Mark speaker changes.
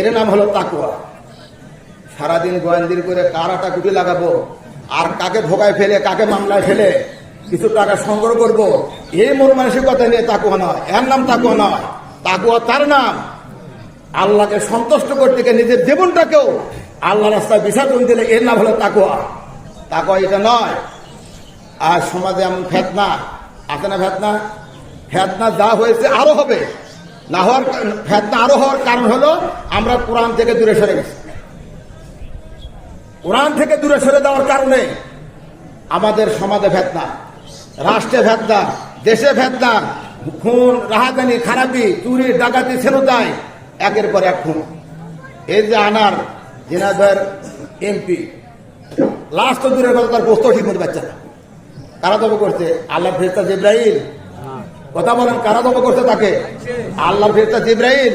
Speaker 1: এর নাম হলো তাকুয়া সারাদিন গোয়েন্দির করে কারাটা কুটি লাগাবো, আর কাকে ধোকায় ফেলে, কাকে মামলায় ফেলে, কিছু টাকা সংগ্রহ করব এই মন মানসিকতা নিয়ে তাকুয়া নয়, এর নাম তাকুয়া নয়। তাকুয়া তার নাম? আল্লাহকে সন্তুষ্ট করতে গিয়ে নিজের জীবনটাকেও আল্লাহ রাস্তায় বিসর্জন দিলে এর নাম হলো তাকুয়া তাকুয়া এটা নয়। আর সমাজে এমন ফেতনা, আছে না ফেতনা? ফেতনা যা হয়েছে আরও হবে। না হওয়ার ফেতনা আরও হওয়ার কারণ হলো আমরা কোরআন থেকে দূরে সরে গেছি। কোরআন থেকে দূরে সরে দেওয়ার কারণে আমাদের সমাজে ফেতনা, রাষ্ট্রে ফেতনা, দেশে ফেতনা, খুন রাহাদানি খারাপি, চুরি, ডাকাতি ছেনতায় একের পর এক খুন। এই যে আনার জিনাদের এমপি লাস্ট দূরের কথা, তার বস্তু ঠিক মতো পাচ্ছে না। কারা দব করছে আল্লাহ ফেরস্তা জিব্রাহিল কথা বলেন কারা দব করছে তাকে? আল্লাহ ফেরতা জিব্রাহিল